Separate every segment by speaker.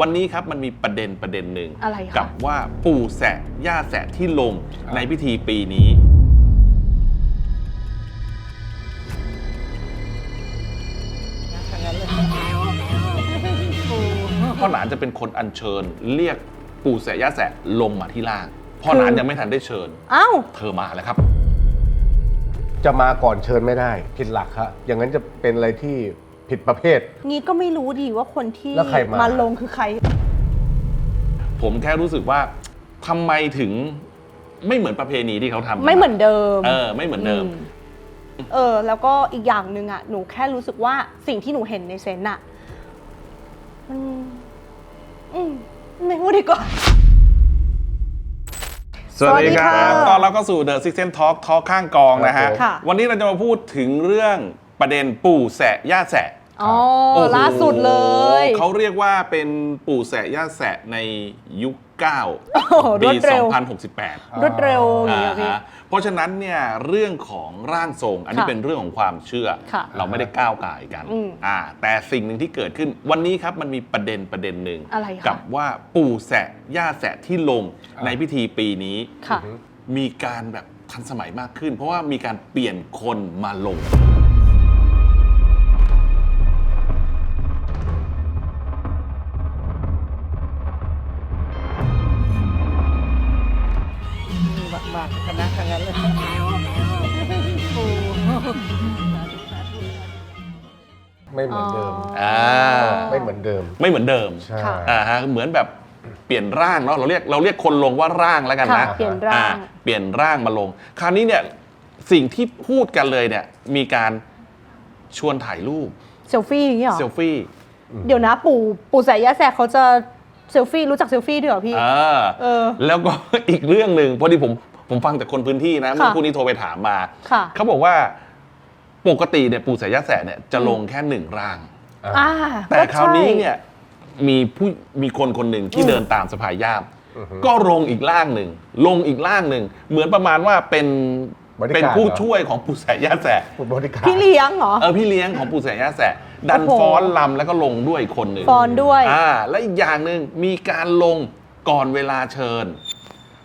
Speaker 1: วันนี้ครับมันมีประเด็นประเด็นหนึ่ง
Speaker 2: อะไรคะ
Speaker 1: กับว่าปู่แสะย่าแสะที่ลงในพิธีปีนี้ พ่อหลานจะเป็นคนอัญเชิญ เรียกปู่แสะย่าแสะลงมาที่ล่าง พ่อหลานยังไม่ทันได้เชิญ
Speaker 2: อ้าว
Speaker 1: เธอมาแล้วครับ
Speaker 3: จะมาก่อนเชิญไม่ได้ผิดหลักครับอย่างนั้นจะเป็นอะไรที่ ผิดประเภท
Speaker 2: งี้ก็ไม่รู้ดีว่าคนที่
Speaker 3: แล้วใครมา
Speaker 2: ลงคือใคร
Speaker 1: ผมแค่รู้สึกว่าทำไมถึงไม่เหมือนประเพณีที่เขาทำ
Speaker 2: ไม่เหมือนเดิม
Speaker 1: เออ ไม่เหมือนเดิม
Speaker 2: เออ แล้วก็อีกอย่างหนึ่งอะหนูแค่รู้สึกว่าสิ่งที่หนูเห็นในเซนต์อะมันอืมไม่พูดดีกว่า
Speaker 1: สวัสดีครั
Speaker 2: สวัสดี
Speaker 1: บ
Speaker 2: ค่ะ
Speaker 1: ตอนรับเข้าสู่ The Six Sense Talk Talk ข้างกองนะฮะ
Speaker 3: ครับผม
Speaker 2: ค่ะ
Speaker 1: วันนี้เราจะมาพูดถึงเรื่องประเด็นปู่แสะย่าแสะ
Speaker 2: อ๋อ
Speaker 1: โอ้โห
Speaker 2: ล่าสุดเลย
Speaker 1: เขาเรียกว่าเป็นปู่แสะย่าแสะในยุค
Speaker 2: โอ้โห
Speaker 1: 9
Speaker 2: ร
Speaker 1: ปี
Speaker 2: วดเร็ว
Speaker 1: 2068
Speaker 2: รวดเร็วอย่างเงี้ยพี่
Speaker 1: อ่าฮะเพราะฉะนั้นเนี่ยเรื่องของร่างทรง อันนี้
Speaker 2: ค่ะ
Speaker 1: เป็นเรื่องของความเชื่อ
Speaker 2: ค่ะ
Speaker 1: เราไม่ได้ก้าวไก่ายกัน
Speaker 2: อืม
Speaker 1: อ่าแต่สิ่งหนึ่งที่เกิดขึ้นวันนี้ครับมันมีประเด็นประเด็นหนึ่ง
Speaker 2: อะไรคะ
Speaker 1: กับว่าปู่แสะย่าแสะที่ลงในพิธีปีนี้
Speaker 2: ค่ะ
Speaker 1: มีการแบบทันสมัยมากขึ้น เพราะว่ามีการเปลี่ยนคนมาลง
Speaker 3: ไม่เหมือนเดิม
Speaker 1: อ่า
Speaker 3: ไม่เหมือนเดิม
Speaker 1: ไม่เหมือนเดิม
Speaker 3: ใช่
Speaker 2: ค่ะ
Speaker 1: อ่าฮะเหมือนแบบเปลี่ยนร่างเนาะเราเรียกเราเรียกคนลงว่าร่างแล้วกันนะ
Speaker 2: ค่ะเปลี่ยนร่าง
Speaker 1: อ่เปลี่ยนร่างมาลง คราวนี้เนี่ยสิ่งที่พูดกันเลยเนี่ยมีการชวนถ่ายรูป
Speaker 2: เซลฟี่อย่างเงี้ยเหรอ
Speaker 1: เซลฟี่
Speaker 2: เดี๋ยวนะปู่ปู่สายยะแสกเขาจะเซลฟี่รู้จักเซลฟี่ด้วยเหรอพี่
Speaker 1: อ่า
Speaker 2: เออ
Speaker 1: แล้วก็ อีกเรื่องหนึ่งพอดีผมผมฟังจากคนพื้นที่นะเมื่อ
Speaker 2: ค่ะ
Speaker 1: คู่นี้โทรไปถามมา
Speaker 2: ค่ะ
Speaker 1: เขาบอกว่า ปกติเนี่ยปู่สายยะแสะเนี่ยจะลงแค่หนึ่งร่าง
Speaker 2: อ่า
Speaker 1: แต่
Speaker 2: ก็
Speaker 1: คราวนี้
Speaker 2: ใช่
Speaker 1: เนี่ยมีผู้มีคนคนหนึ่งที่
Speaker 2: อืม
Speaker 1: เดินตามสะพายย่าม
Speaker 3: อือฮึ
Speaker 1: ก็ลงอีกร่างหนึ่ง ลงอีกร่างหนึ่ง เหมือนประมาณว่าเป็น
Speaker 3: Bodyguard
Speaker 1: เป็นผู้
Speaker 3: เหรอ
Speaker 1: ช่วยของปู่แสะย่าแสะ
Speaker 3: ฟุตบอลที่ขา
Speaker 2: พี่เลี้ยงเหรอ
Speaker 1: เออพี่เลี้ยงของปู่แสะย่าแสะดัน
Speaker 2: โอ้โห
Speaker 1: ฟ้อนลำแล้วก็ลงด้วยอีกคนหนึ่ง
Speaker 2: ฟอนด้วย
Speaker 1: อ่าและอีกอย่างหนึ่งมีการลงก่อนเวลาเชิญ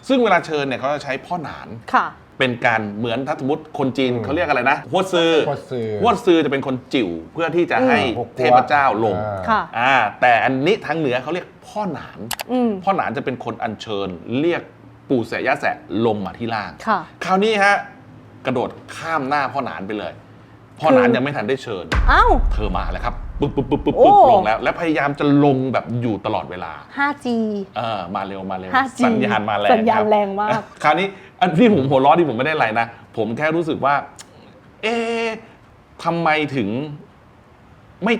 Speaker 1: ซึ่งเวลาเชิญเนี่ยเขาจะใช้พ่อหนาน
Speaker 2: ค่ะ
Speaker 1: เป็นการเหมือนถ้าสมมติคนจีนเขาเรียกอะไรนะฮวดซือ
Speaker 3: ฮวดซือ
Speaker 1: ฮวดซือจะเป็นคนจิ๋วเพื่อที่จะให้
Speaker 3: พวก
Speaker 1: เทพเจ้าลง
Speaker 3: อ่า
Speaker 2: ค่ะ
Speaker 1: อ่าแต่อันนี้ทางเหนือเขาเรียกพ่อหนาน
Speaker 2: อืม
Speaker 1: พ่อหนานจะเป็นคนอัญเชิญ เรียกปู่แสะย่าแสะลงมาที่ล่าง
Speaker 2: ค่ะ
Speaker 1: คราวนี้ฮะกระโดดข้ามหน้าพ่อหนานไปเลย พ่อหนาน
Speaker 2: คือ
Speaker 1: ยังไม่ทันได้เชิญ
Speaker 2: อ้าว
Speaker 1: เธอมาแล้วครับ ปึ๊บปึ๊บปึ๊บปึ๊บ
Speaker 2: โอ้
Speaker 1: ปึ๊บลงแล้ว และพยายามจะลงแบบอยู่ตลอดเวลา
Speaker 2: 5G
Speaker 1: เออมาเร็วมาเร็ว
Speaker 2: 5G
Speaker 1: สัญญาณมาแรง
Speaker 2: สัญญาณ
Speaker 1: คบ
Speaker 2: แรงมาก
Speaker 1: คราวนี้อันที่ผมหัวเร้อที่ผมไม่ได้อะไรนะ ผมแค่รู้สึกว่า เอ๊ะทำไมถึงไม่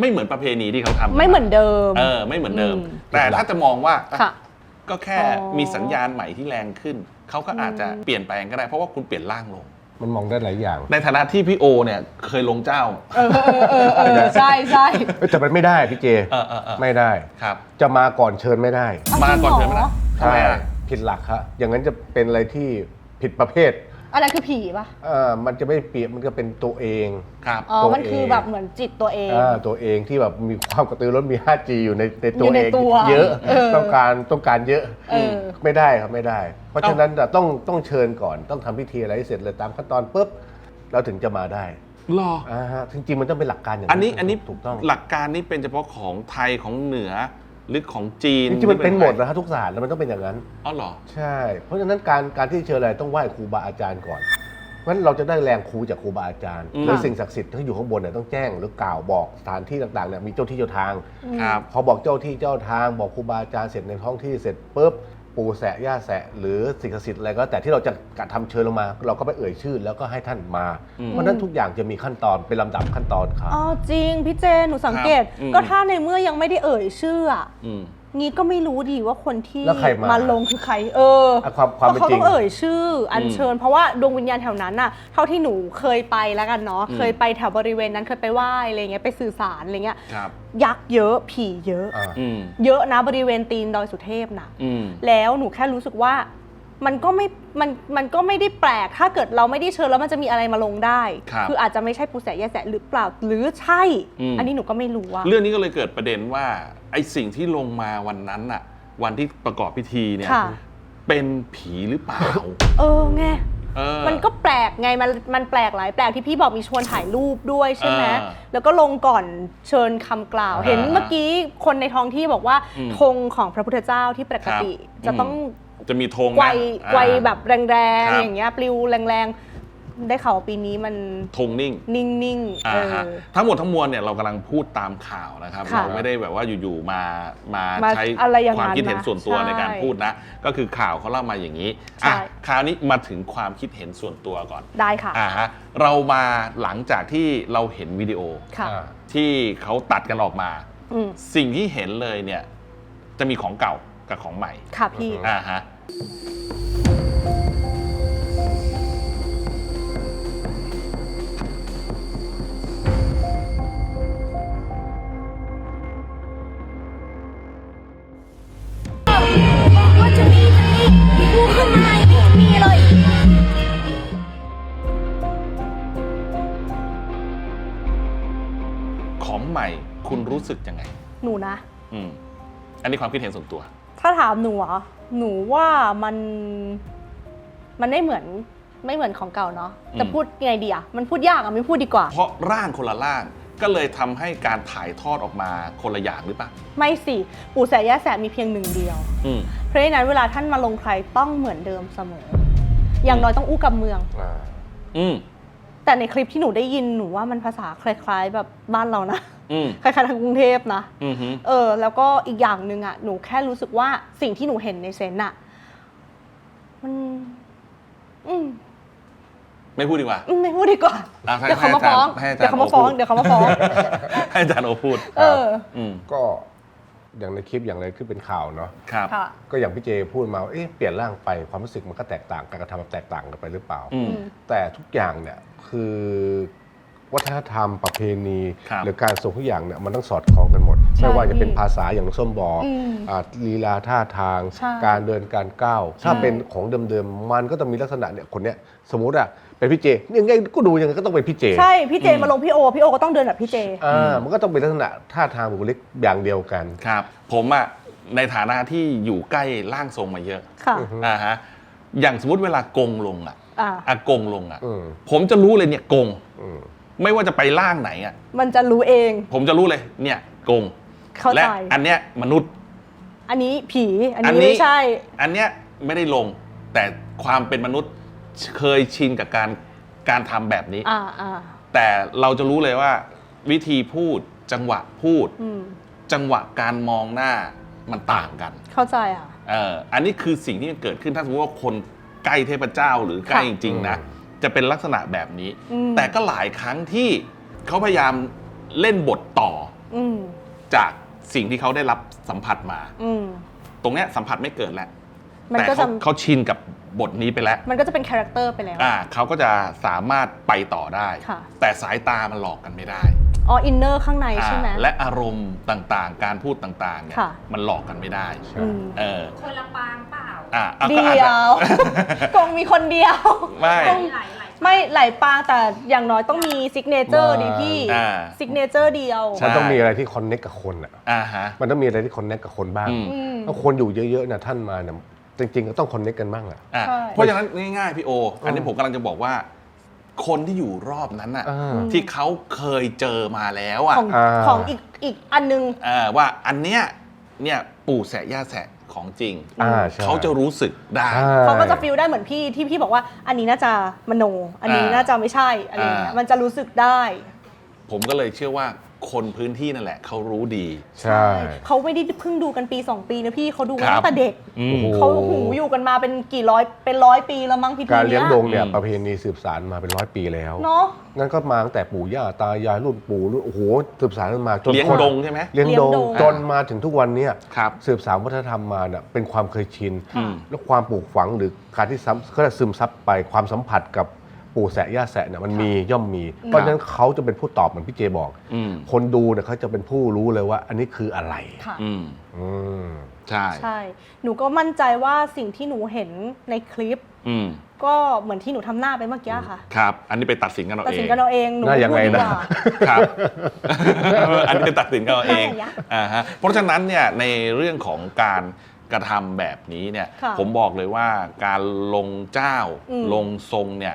Speaker 1: ไม่เหมือนประเพณีที่เขาทำ
Speaker 2: ไม่เหมือนเดิม
Speaker 1: เออไม่เหมือนเดิม
Speaker 2: อืม
Speaker 1: แต่ถ้าจะมองว่าอะ
Speaker 2: ค่ะ
Speaker 1: ก็แค่
Speaker 2: อ๋อ
Speaker 1: มีสัญญาณใหม่ที่แรงขึ้น เขาก็อาจจะเปลี่ยนแปลงก็ได้เพราะว่าคุณเปลี่ยนร่างลง
Speaker 3: มันมองได้หลายอย่าง
Speaker 1: ในฐานะที่พี่โอเนี่ยเคยลงเจ้า
Speaker 2: เออเออเออเออใช่ใช่
Speaker 3: เอ้ยแต่มันไม่ได้พี่เจ
Speaker 1: เออเออเออ
Speaker 3: ไม่ได้
Speaker 1: ครับ
Speaker 3: จะมาก่อนเชิญไม่ได้
Speaker 2: เอา
Speaker 1: มาก่อน
Speaker 2: จ
Speaker 1: เชิ
Speaker 2: ริ
Speaker 1: ญ
Speaker 2: ง
Speaker 1: ไม่
Speaker 2: เหร
Speaker 1: ได้
Speaker 2: อ
Speaker 1: ทำไมอะ
Speaker 3: ผิดหลักครับอย่างนั้นจะเป็นอะไรที่ผิดประเภท
Speaker 2: อะไรคือผีปะ
Speaker 3: เอ่อมันจะไม่เปรียบมันก็เป็นตัวเอง
Speaker 1: ครับ
Speaker 2: อ๋อ
Speaker 3: ตัว
Speaker 2: มันคือ
Speaker 3: เอง
Speaker 2: แบบเหมือนจิตตัวเอง
Speaker 3: อ่าตัวเองที่แบบมีความกระตือรือร้นมี 5G อยู่ในในตัว
Speaker 2: อยู่ใน
Speaker 3: เอง
Speaker 2: ตัว
Speaker 3: เยอะ
Speaker 2: เออ
Speaker 3: ต้องการต้องการเยอะ
Speaker 2: เออ
Speaker 3: ไม่ได้ครับไม่ได้ เพราะฉะนั้นน่ะต้องต้องเชิญก่อนต้องทำพิธีอะไรให้เสร็จเลยตามขั้นตอนปุ๊บเราถึงจะมาได้
Speaker 1: รอ
Speaker 3: อ่าฮะจริงๆมันต้องเป็นหลักการอย่าง
Speaker 1: อันนี้อันนี้
Speaker 3: ถูกต้อง
Speaker 1: หลักการนี้เป็นเฉพาะของไทยของเหนือ หรือของจีน
Speaker 3: จริงๆมันเป็นหมด
Speaker 1: ไทย
Speaker 3: นะฮะทุกศาสตร์แล้วมันต้องเป็นอย่างนั้น
Speaker 1: อ๋อเหรอ
Speaker 3: ใช่ เพราะฉะนั้นการการที่เชิญอะไรต้องไหว้ครูบาอาจารย์ก่อนงั้นเราจะได้แรงครูจากครูบาอาจารย์
Speaker 1: อืม
Speaker 3: หรือสิ่งศักดิ์สิทธิ์ที่อยู่ข้างบนเนี่ยต้องแจ้งหรือกล่าวบอกสถานที่ต่างๆเนี่ยมีเจ้าที่เจ้าทาง
Speaker 1: ครับ
Speaker 3: พอบอกเจ้าที่เจ้าทางบอกครูบาอาจารย์เสร็จในท้องที่เสร็จปุ๊บ ปู่แสะย่าแสะ หรือสิ่งศักดิ์สิทธิ์อะไรก็แต่ที่เราจะกระทำเชิญลงมา เราก็ไปเอ่ยชื่อ แล้วก็ให้ท่านมา
Speaker 1: อืม
Speaker 3: เพราะฉะนั้นทุกอย่างจะมีขั้นตอนเป็นลำดับขั้นตอนครับ
Speaker 2: อ๋อจริงพี่เจนหนูสังเกต
Speaker 1: ครับอืม
Speaker 2: ก็ถ้าในเมื่อยังไม่ได้เอ่ยชื่ออะ
Speaker 1: อืม
Speaker 2: งี้ก็ไม่รู้ดีว่าคนที่
Speaker 3: แล้วใครมา
Speaker 2: ลงคือใคร เออ
Speaker 3: อะความความเป็น
Speaker 2: เพระเขา
Speaker 3: จริ
Speaker 2: ต้องงเอ่ยชื่ออัญเชิญ เพราะว่าดวงวิญญาณแถวนั้นน่ะเท่าที่หนูเคยไปแล้วกันเนาะ
Speaker 1: อืม
Speaker 2: เคยไปแถวบริเวณนั้นเคยไปไหว้อะไรเงี้ยไปสื่อสารอะไรเงี้ย
Speaker 1: ครับ
Speaker 2: ยักษ์เยอะผีเยอะ
Speaker 3: อ่า
Speaker 1: อืม
Speaker 2: เยอะนะบริเวณตีนดอยสุเทพนะ
Speaker 1: อืม
Speaker 2: แล้วหนูแค่รู้สึกว่า มันก็ไม่มันมันก็ไม่ได้แปลก ถ้าเกิดเราไม่ได้เชิญแล้วมันจะมีอะไรมาลงได้
Speaker 1: ครับ
Speaker 2: ออาจจะไม่ใช่ปูแสะแยแสะหรือเปล่าหรือใช่
Speaker 1: อืม
Speaker 2: อันนี้หนูก็ไม่รู้ว่า
Speaker 1: เรื่องนี้ก็เลยเกิดประเด็นว่าไอ้สิ่งที่ลงมาวันนั้นน่ะวันที่ประกอบพิธีเนี่ย
Speaker 2: ค่ะ
Speaker 1: เป็นผีหรือเปล่า
Speaker 2: เออไง
Speaker 1: เออ
Speaker 2: มันก็แปลกไงมันมันแปลกหลายแปลกที่พี่บอกมีชวนถ่ายรูปด้วยใช่ไหม
Speaker 1: อ่า
Speaker 2: แล้วก็ลงก่อนเชิญคำกล่าว
Speaker 1: อ่า
Speaker 2: เห็นเมื่อกี้คนในท้องที่บอกว่า
Speaker 1: อืม
Speaker 2: ธงของพระพุทธเจ้าที่ปกติ
Speaker 1: ครับ
Speaker 2: จะต้อง
Speaker 1: จะมีธงนะ
Speaker 2: ไกว
Speaker 1: อ่า
Speaker 2: ไกวแบบแรง
Speaker 1: ครับ
Speaker 2: ๆอย่างเงี้ยปลิวแรงๆ ได้ข่าวว่าปีนี้มัน
Speaker 1: ธงนิ่ง
Speaker 2: นิ่งๆ
Speaker 1: อ่า
Speaker 2: เอ
Speaker 1: ฮะ
Speaker 2: อ
Speaker 1: ทั้งหมดทั้งมวลเนี่ยเรากำลังพูดตามข่าวนะครับ
Speaker 2: ค่ะ
Speaker 1: เราไม่ได้แบบว่าอยู่ๆมามา
Speaker 2: มา
Speaker 1: ใช้
Speaker 2: อะไรอย่าง
Speaker 1: ความ
Speaker 2: นั้น
Speaker 1: คิดเห็น
Speaker 2: นะ
Speaker 1: ส่วนตัว
Speaker 2: ใช่
Speaker 1: ในการพูดนะ ก็คือข่าวเขาเล่ามาอย่างนี้
Speaker 2: ใช่
Speaker 1: อะคราวนี้มาถึงความคิดเห็นส่วนตัวก่อน
Speaker 2: ได้ค่ะ
Speaker 1: อ่าฮะเรามาหลังจากที่เราเห็นวิดีโอ
Speaker 2: ค่ะ
Speaker 3: อ่า
Speaker 1: ที่เขาตัดกันออกมา
Speaker 2: อืม
Speaker 1: สิ่งที่เห็นเลยเนี่ยจะมีของเก่ากับของใหม่
Speaker 2: ค่ะพี่
Speaker 3: อือฮึ
Speaker 1: อ่าฮะ
Speaker 4: บอก ว่าจะมีจะมีดูข้างในไม่มีเลย
Speaker 1: ของใหม่คุณรู้สึกยังไง
Speaker 2: หนูนะ
Speaker 1: อืม อันนี้ความคิดเห็นส่วนตัว
Speaker 2: ถ้าถามหนูเหรอหนูว่ามันมันไม่เหมือนไม่เหมือนของเก่าเนาะ
Speaker 1: อืม
Speaker 2: จะพูดไงดีอะมันพูดยากอะไม่พูดดีกว่า
Speaker 1: เพราะร่างคนละร่างก็เลยทำให้การถ่ายทอดออกมาคนละอย่างหรือเปล่า
Speaker 2: ไม่สิปู่แสะย่าแสะมีเพียงหนึ่งเดียว
Speaker 1: อืม
Speaker 2: เพราะฉะนั้นเวลาท่านมาลงใครต้องเหมือนเดิมเสมอ อย่างน้อยต้องอู้กับเมือง
Speaker 3: อ่า
Speaker 1: อืม
Speaker 2: แต่ในคลิปที่หนูได้ยินหนูว่ามันภาษาคล้ายๆ แบบบ้านเรานะ
Speaker 1: อืม
Speaker 2: คล้ายๆทางกรุงเทพนะ
Speaker 1: อืมฮึ
Speaker 2: เออ แล้วก็อีกอย่างหนึ่งอะหนูแค่รู้สึกว่าสิ่งที่หนูเห็นในเซนต์อะมัน อืม
Speaker 1: ไม่พูดดีกว่า
Speaker 2: อืมไม่พูดดีกว่า
Speaker 1: อะให้
Speaker 2: เดี๋ยวเขามาฟ้อง
Speaker 1: ให้อาจารย์
Speaker 2: เดี๋ยวเขามาฟ้อง
Speaker 1: ให้อาจารย์
Speaker 2: เดี๋ยวเขามาฟ้อง
Speaker 1: ให้อาจารย์โอพูด
Speaker 2: เออ
Speaker 1: อืม
Speaker 3: ก็อย่างในคลิปอย่างไรคือเป็นข่าวเนาะ
Speaker 1: ครับ
Speaker 2: ค่ะ
Speaker 3: ก็อย่างพี่เจพูดมาว่าเอ๊ะเปลี่ยนร่างไปความรู้สึกมันก็แตกต่างการกระทำมันแตกต่างกันไปหรือเปล่า
Speaker 1: อืม
Speaker 3: แต่ทุกอย่างเนี่ย คือวัฒนธรรมประเพณี
Speaker 1: ครับ
Speaker 3: หรือการทรงทุกอย่างเนี่ยมันต้องสอดคล้องกันหมด
Speaker 2: ใช่
Speaker 3: ไม่ว่าจะเป็นภาษาอย่างส้มบอก
Speaker 2: อืม
Speaker 3: อ่าลีลาท่าทาง
Speaker 2: ใช่
Speaker 3: การเดินการก้าว ถ้า
Speaker 2: ใช่
Speaker 3: เป็นของเดิมๆมันก็ต้องมีลักษณะเนี่ยคนเนี้ยสมมุติอะเป็นพี่เจยังไงก็ดูยังไงก็ต้องเป็นพี่เจ
Speaker 2: ใช่พี่เจมาลงพี่โอ พี่โอก็ต้องเดินแบบพี่เจ
Speaker 3: อ่ามันก็ต้องเป็นลักษณะท่าทางบุคลิกอย่างเดียวกัน
Speaker 1: ครับ ผมอะในฐานะที่อยู่ใกล้ร่างทรงมาเยอะ
Speaker 2: ค่ะ
Speaker 3: อือฮึ
Speaker 1: อ่าฮะอย่างสมมติเวลากงลงอะ
Speaker 2: อ่า
Speaker 1: อากงลงอะ
Speaker 3: อืม
Speaker 1: ผมจะรู้เลยเนี่ยกง
Speaker 3: อืม
Speaker 1: ไม่ว่าจะไปร่างไหนอะ
Speaker 2: มันจะรู้เอง
Speaker 1: ผมจะรู้เลยเนี่ยกง
Speaker 2: เข้า
Speaker 1: และ
Speaker 2: ใจ
Speaker 1: อันเนี้ยมนุษย์
Speaker 2: อันนี้ผี อัน
Speaker 1: อัน
Speaker 2: นี้
Speaker 1: นี้
Speaker 2: ไม่ใช่
Speaker 1: อันเนี้ยไม่ได้ลง แต่ความเป็นมนุษย์เคยชินกับการการทำแบบนี้
Speaker 2: อ่าอ่า
Speaker 1: แต่เราจะรู้เลยว่า วิธีพูดจังหวะพูด
Speaker 2: อืม
Speaker 1: จังหวะการมองหน้ามันต่างกัน
Speaker 2: เข้าใจอะ
Speaker 1: เอออันนี้คือสิ่งที่มันเกิดขึ้นถ้าสมมติว่าคน ใกล้เทพเจ้าหรือใกล้
Speaker 2: ค่ะ
Speaker 1: จริงๆนะ
Speaker 3: อืม
Speaker 1: จะเป็นลักษณะแบบนี้
Speaker 2: อืม
Speaker 1: แต่ก็หลายครั้งที่เขาพยายามเล่นบทต่อ
Speaker 2: อืม
Speaker 1: จากสิ่งที่เขาได้รับสัมผัสมา
Speaker 2: อืม
Speaker 1: ตรงเนี้ยสัมผัสไม่เกิดแล้ว
Speaker 2: มัน
Speaker 1: แต่
Speaker 2: ก็
Speaker 1: เขา
Speaker 2: จะ
Speaker 1: เขาชินกับบทนี้ไปแล้ว
Speaker 2: มันก็จะเป็นคาแรคเตอร์ไปแล้ว
Speaker 1: อ่าเขาก็จะสามารถไปต่อได้
Speaker 2: ค่ะ
Speaker 1: แต่สายตามันหลอกกันไม่ได้
Speaker 2: อ๋ออินเนอร์ข้างในใช่ไหม
Speaker 1: อ่าและอารมณ์ต่างๆ การพูดต่างๆเนี่ย
Speaker 2: ค่ะ
Speaker 1: มันหลอกกันไม่ได้
Speaker 2: อืม
Speaker 1: เออ
Speaker 4: คนละปางเปล่า
Speaker 1: อะอะ
Speaker 2: เดี
Speaker 1: ก็อาจ
Speaker 2: ย
Speaker 1: จะ
Speaker 2: วกงมีคนเดียว
Speaker 1: ไม่
Speaker 2: กง
Speaker 4: หลายหลาย
Speaker 2: ไม่หลายปางแต่อย่างน้อยต้องมีซิกเนเจอร์ดิพี่
Speaker 1: อ่า
Speaker 2: ซิกเนเจอร์เดียว
Speaker 1: ใช่
Speaker 3: มันต้องมีอะไรที่คอนเน็กกับคนอะ
Speaker 1: อ่าฮะ
Speaker 3: มันต้องมีอะไรที่คอนเน็กกับคนบ้าง
Speaker 1: อืม
Speaker 2: อืม
Speaker 3: ถ้าคนอยู่เยอะๆเนี่ยท่านมาเนี่ยจริง ๆ ก็ต้องคอนเน็กกันบ้างอะ
Speaker 1: อะ
Speaker 2: ใช่
Speaker 1: เพราะฉะนั้นง่ายๆพี่โอ อันนี้
Speaker 3: อืม
Speaker 1: ผมกำลังจะบอกว่า คนที่อยู่รอบนั้นน่ะ
Speaker 3: อ่า
Speaker 1: ที่เขาเคยเจอมาแล้วอะ
Speaker 2: ของ
Speaker 3: อ่า
Speaker 2: ของอีกอีกอันนึง
Speaker 1: เออว่าอันเนี้ยเนี่ยปู่แสะย่าแสะ ของจริง
Speaker 3: อ่าใช่
Speaker 1: เขาจะรู้สึกได้
Speaker 3: ใช่
Speaker 2: เขาก็จะฟีลได้เหมือนพี่ที่พี่บอกว่า อันนี้น่าจะมโน อันนี้
Speaker 1: อ่า
Speaker 2: น่าจะไม่ใช่อะไรอย่างเงี้ย
Speaker 1: อ่ามั
Speaker 2: มันจะรู้สึกได้
Speaker 1: ผมก็เลยเชื่อว่าคนพื้นที่นั่นแหละเขารู้ดี
Speaker 3: ใช่
Speaker 2: เขาไม่ได้เพิ่งดูกันปี 2 ปีนะพี่เขาดูกัน
Speaker 1: ครับ
Speaker 2: ตั้งแต่เด็ก
Speaker 1: อืม
Speaker 3: โอ้โห
Speaker 2: เขาหูอยู่กันมาเป็นกี่ร้อยเป็นร้อยปีแล้วมั้งพี่ที
Speaker 3: การเลี้ยง
Speaker 2: เนี้ย
Speaker 3: ดงเนี่ย
Speaker 1: อืม
Speaker 3: ประเพณีสืบสานมาเป็นร้อยปีแล้ว
Speaker 2: เนาะ
Speaker 3: งั้นก็มาตั้งแต่ปู่ย่าตายายรุ่นปู่รุ่นโอ้โหสืบสานกันมาจน
Speaker 1: เลี้ยง
Speaker 3: คน
Speaker 1: ดงใช่ไหม
Speaker 3: เลี้ยง
Speaker 2: เลี้ย
Speaker 3: ด
Speaker 2: ง
Speaker 3: ง
Speaker 2: ดง
Speaker 3: จนมาถึงทุกวันเนี้
Speaker 1: ครับ
Speaker 3: สืบสานวัฒนธรรมมาเนี่ยเป็นความเคยชิน
Speaker 1: อืม
Speaker 3: แล้วความปลูกฝังหรือการที่ซ้ำก็จะซึมซับไปความสัมผัสกับ ปู่แสะย่าแสะเนี่ยมันมีย่อมมี เพราะฉะนั้นเขาจะเป็นผู้ตอบเหมือนพี่เจบอก
Speaker 5: อืม
Speaker 3: คนดูเนี่ยเขาจะเป็นผู้รู้เลยว่า อันนี้คืออะไร
Speaker 2: ค่ะ
Speaker 5: อืม
Speaker 3: อืม
Speaker 5: ใช่
Speaker 2: ใช่ หนูก็มั่นใจว่าสิ่งที่หนูเห็นในคลิป
Speaker 5: อืม
Speaker 2: ก็เหมือนที่หนูทำหน้าไปเมื่อกี้ค่ะ
Speaker 5: ครับ อันนี้ไปตัดสินกันเอา
Speaker 2: ตัด
Speaker 5: เอ
Speaker 2: สิน
Speaker 5: ง
Speaker 2: กันเอาเองหนู
Speaker 3: น่ายังไง
Speaker 2: พูดดี
Speaker 3: นะ
Speaker 2: กว่า
Speaker 5: ครับ อันนี้ไปตัดสินกันเอาเอง
Speaker 2: ใช่ยะ
Speaker 5: อ่าฮะเพราะฉะนั้นเนี่ยในเรื่องของการกระทำแบบนี้เนี่ย
Speaker 2: ค่ะ
Speaker 5: ผมบอกเลยว่าการลงเจ้า
Speaker 2: อืม
Speaker 5: ลงทรงเนี่ย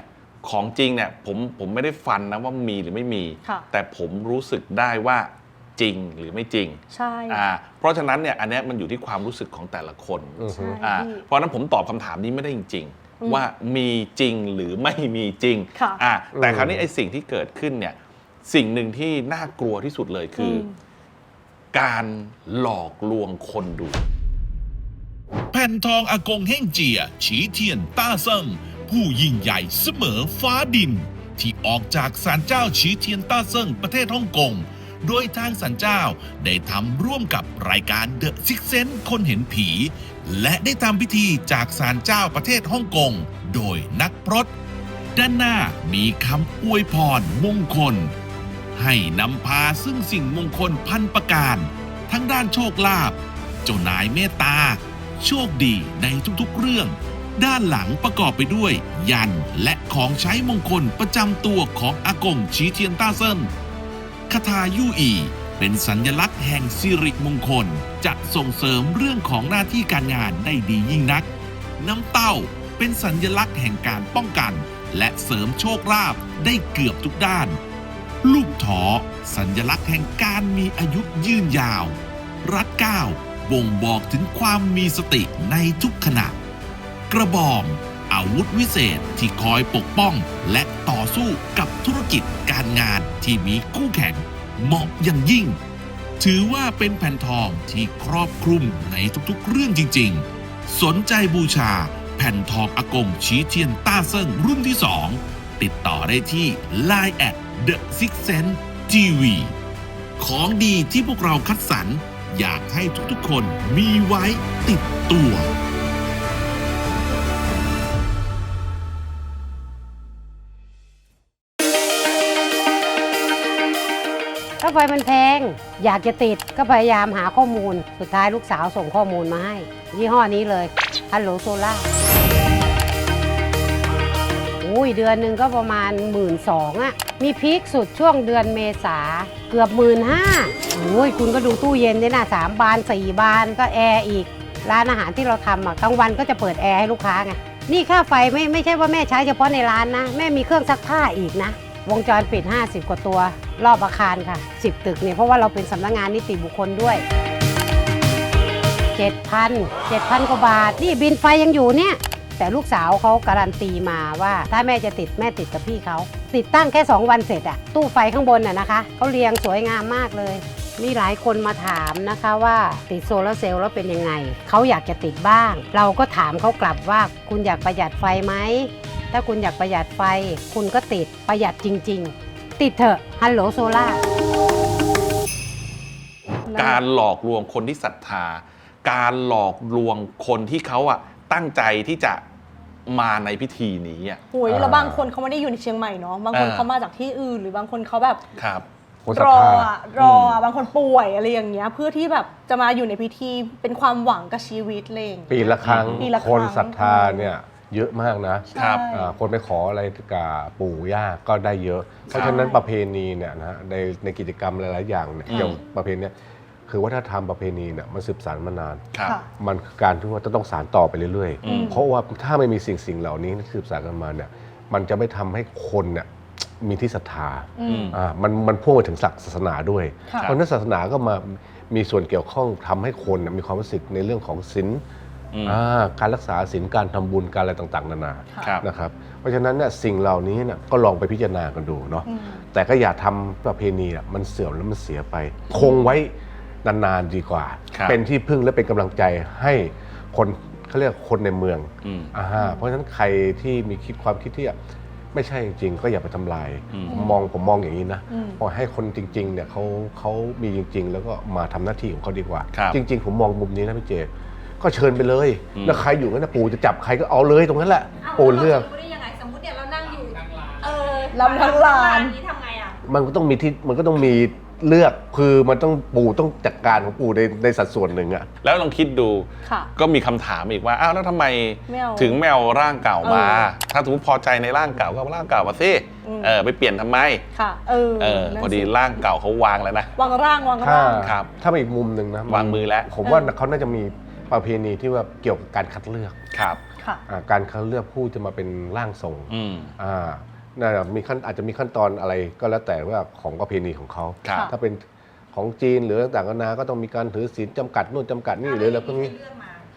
Speaker 5: ของจริงเนี่ยผมผมไม่ได้ฟันนะว่ามีหรือไม่มี
Speaker 2: ค่ะ
Speaker 5: แต่ผมรู้สึกได้ว่าจริงหรือไม่จริง
Speaker 2: ใช่
Speaker 5: อ่าเพราะฉะนั้นเนี่ยอันเนี้ยมันอยู่ที่ความรู้สึกของแต่ละคน
Speaker 3: อือฮึ
Speaker 2: ใช่
Speaker 5: อ่า
Speaker 2: พี่
Speaker 5: เพราะฉะนั้นผมตอบคำถามนี้ไม่ได้จริง
Speaker 2: อืม
Speaker 5: ๆ ว่ามีจริงหรือไม่มีจริง
Speaker 2: ค่ะ
Speaker 5: อ่าแต่
Speaker 3: อืม
Speaker 5: คราวนี้ไอ้สิ่งที่เกิดขึ้นเนี่ยสิ่งหนึ่งที่น่ากลัวที่สุดเลยคืออ
Speaker 2: ม
Speaker 5: การหลอกลวงคนดู
Speaker 1: แผ่นทองอากงเฮ่งเจีย ฉีเทียน ต้าเซิง ผู้ยิ่งใหญ่เสมอฟ้าดิน ที่ออกจากศาลเจ้าฉีเทียนต้าเซิงประเทศฮ่องกง โดยทางศาลเจ้าได้ทำร่วมกับรายการ The Six Sense คนเห็นผี และได้ทำพิธีจากศาลเจ้าประเทศฮ่องกง โดยนักพรตด้านหน้ามีคำอวยพรมงคล ให้นำพาซึ่งสิ่งมงคลพันประการ ทั้งด้านโชคลาภเจ้านายเมตตา โชคดีในทุกๆเรื่อง ด้านหลังประกอบไปด้วย ยันและของใช้มงคลประจำตัวของอากงชีเทียนต้าเซินคาถายู่อี เป็นสัญลักษณ์แห่งสิริมงคลจะส่งเสริมเรื่องของหน้าที่การงานได้ดียิ่งนัก น้ำเต้าเป็นสัญลักษณ์แห่งการป้องกัน และเสริมโชคลาภได้เกือบทุกด้าน ลูกถอสัญลักษณ์แห่งการมีอายุยืนยาว รัดเก้าบ่งบอกถึงความมีสติในทุกขณะ กระบอง อาวุธวิเศษที่คอยปกป้อง และต่อสู้กับธุรกิจการงานที่มีคู่แข่งเหมาะอย่างยิ่ง ถือว่าเป็นแผ่นทองที่ครอบคลุมในทุกๆ เรื่องจริง ๆ สนใจบูชาแผ่นทองอากงชีเทียนต้าเซิงรุ่นที่ 2 ติดต่อได้ที่ Line at The Six Sense TV ของดีที่พวกเราคัดสรรอยากให้ทุกๆคนมีไว้ติดตัว
Speaker 6: ไฟมันแพง อยากจะติดก็พยายามหาข้อมูล สุดท้ายลูกสาวส่งข้อมูลมาให้ ยี่ห้อนี้เลยฮัลโหลโซล่าอุ้ยเดือนหนึ่งก็ประมาณ 1 2ื่นอะมีพีคสุดช่วงเดือนเมษาเกือบหมื่นห้าโอ้ยคุณก็ดูตู้เย็นเนี่ยนะสามบานสี่บานก็แอร์อีก ร้านอาหารที่เราทำอะกลางวันก็จะเปิดแอร์ให้ลูกค้าไงนี่ค่าไฟไม่ไม่ใช่ว่าแม่ใช้เฉพาะในร้านนะ แม่มีเครื่องซักผ้าอีกนะ วงจรปิด 50 กว่าตัวรอบอาคารค่ะ 10 ตึกเนี่ยเพราะว่าเราเป็นสำนักงานนิติบุคคลด้วย 7,000 7,000 กว่าบาท นี่บินไฟยังอยู่เนี่ย แต่ลูกสาวเขาการันตีมาว่า ถ้าแม่จะติดแม่ติดกับพี่เขา ติดตั้งแค่ 2 วันเสร็จอะตู้ไฟข้างบนอะนะคะเขาเรียงสวยงามมากเลย มีหลายคนมาถามนะคะว่าติดโซลาร์เซลล์แล้วเป็นยังไง เขาอยากจะติดบ้าง เราก็ถามเขากลับว่าคุณอยากประหยัดไฟไหม ถ้าคุณอยากประหยัดไฟ คุณก็ติดประหยัดจริง ๆ ติดเถอะฮัลโหลโซล่า
Speaker 5: การหลอกลวงคนที่ศรัทธา การหลอกลวงคนที่เขาอะตั้งใจที่จะมาในพิธีนี้อะ
Speaker 2: โอ้ย
Speaker 3: อ่า
Speaker 2: แล้วบางคนเขาไม่ได้อยู่ในเชียงใหม่เนาะบางคน
Speaker 5: อ่า
Speaker 2: เขามาจากที่อื่น หรือบางคนเขาแบบ
Speaker 5: ครับ
Speaker 3: คนศรั
Speaker 2: ร
Speaker 3: ท
Speaker 2: อ
Speaker 3: ธา
Speaker 2: อะรออะบางคนป่วยอะไรอย่างเงี้ย เพื่อที่แบบจะมาอยู่ในพิธีเป็นความหวังกับชีวิตอะไรอย่างเลย
Speaker 3: ปีละครั้ง
Speaker 2: ปีละครั้ง
Speaker 3: คนศรัทธาเนี่ยเยอะมากนะ
Speaker 2: ใช่
Speaker 5: ครับ
Speaker 3: อ่าคนไปขออะไรกับปู่ย่าก็ได้เยอะ เพราะฉะนั้นประเพณีเนี่ยนะในในกิจกรรมหลาย ๆ อย่างเนี่ย
Speaker 5: อืม
Speaker 3: เกี่ยวกับประเพณีเนี่ยคือวัฒนธรรมประเพณีเนี่ยมันสืบสานมานาน
Speaker 5: ครับ
Speaker 2: ค่ะ
Speaker 3: มันคือการที่ว่าจะต้องสานต่อไปเรื่อย
Speaker 5: อืม
Speaker 3: ๆ เพราะว่าถ้าไม่มีสิ่งสิ่งเหล่านี้ที่สืบสานกันมาเนี่ยมันจะไม่ทำให้คนเนี่ย มีที่ศรัทธา
Speaker 2: อืม
Speaker 3: อ่ามันมันพ่วงไปถึงศาสนาด้วย
Speaker 2: ค่ะ
Speaker 3: เพราะฉะนั้นศาสนาก็มามีส่วนเกี่ยวข้องทำให้คนน่ะมีความรู้สึกในเรื่องของศีล
Speaker 5: อืม
Speaker 3: อ่าการรักษาศีลการทำบุญการอะไรต่างๆ นานา
Speaker 5: ครับ
Speaker 3: นะครับเพราะฉะนั้นเนี่ยสิ่งเหล่านี้เนี่ยก็ลองไปพิจารณากันดูเนาะ
Speaker 2: อืม
Speaker 3: แต่ก็อย่าทำประเพณีอะมันเสื่อมแล้วมันเสียไป คงไว้นานๆดีกว่า
Speaker 5: ครับ
Speaker 3: เป็นที่พึ่งและเป็นกำลังใจให้คนเขาเรียกคนในเมือง
Speaker 5: อืม
Speaker 3: อ่าฮะเพราะฉะนั้นใครที่มีคิดความคิดที่ ไม่ใช่จริงๆ ก็อย่าไปทำลาย
Speaker 5: อืม
Speaker 3: ผมมองผมมองอย่างนี้นะ
Speaker 2: อืม
Speaker 3: พอให้คนจริงๆเนี่ยเขาเขามีจริง ๆ แล้วก็มาทำหน้าที่ของเขาดีกว่า
Speaker 5: ครับ
Speaker 3: จริง ๆ ผมมองมุมนี้นะพี่เจ ก็เชิญไปเลย
Speaker 5: อืม
Speaker 3: แล้วใครอยู่งั้นนะปู่จะจับใครก็เอาเลยตรงนั้นแหละปู่เลือก
Speaker 4: รู้ได้ยังไงสมมติเนี่ยเรานั่งอยู่
Speaker 2: ลำทั้งลาน
Speaker 4: นี้ทำไงอะ
Speaker 3: มันก็ต้องมีที่มันก็ต้องมี เลือกคือมันต้องปู่ต้องจัดการของปู่ในในสัดส่วนหนึ่งอะ
Speaker 1: แล้วลองคิดดู
Speaker 2: ค่ะ
Speaker 1: ก็มีคำถามอีกว่าอ้าวแล้วทำไม
Speaker 2: ไม่เอา
Speaker 1: ถึงไม่เอาร่างเก่ามา
Speaker 2: เออ
Speaker 1: ถ้าสมมติพอใจในร่างเก่าก็เอาร่างเก่ามาสิ
Speaker 2: อืม
Speaker 1: เออไปเปลี่ยนทำไม
Speaker 2: ค่ะเออ
Speaker 1: เออ
Speaker 2: นั่น
Speaker 1: พอดี
Speaker 2: สิ
Speaker 1: ร่างเก่าเขาวางแล้วนะ
Speaker 2: วางร่างวาง
Speaker 3: ถ้า
Speaker 2: ร่าง
Speaker 1: ครับ
Speaker 3: ถ้าเป็นอีกมุมหนึ่งนะ
Speaker 1: วางมือแล้ว
Speaker 3: ผมว่า
Speaker 2: เออ
Speaker 3: เขาน่าจะมีประเพณีที่ว่าเกี่ยวกับการคัดเลือก
Speaker 1: ครับ
Speaker 2: ค่ะ
Speaker 3: อ่าการคัดเลือกผู้จะมาเป็นร่างทรง
Speaker 1: อืม
Speaker 3: อ่า น่าจะมีขั้นอาจจะมีขั้นตอนอะไรก็แล้วแต่ว่าของประเพณีของเขา
Speaker 1: ครับ
Speaker 3: ถ้าเป็นของจีนหรือต่างๆนานาก็ต้องมีการถือศีลจำกัดนู่นจำกัดนี่หรืออะไรพวกนี้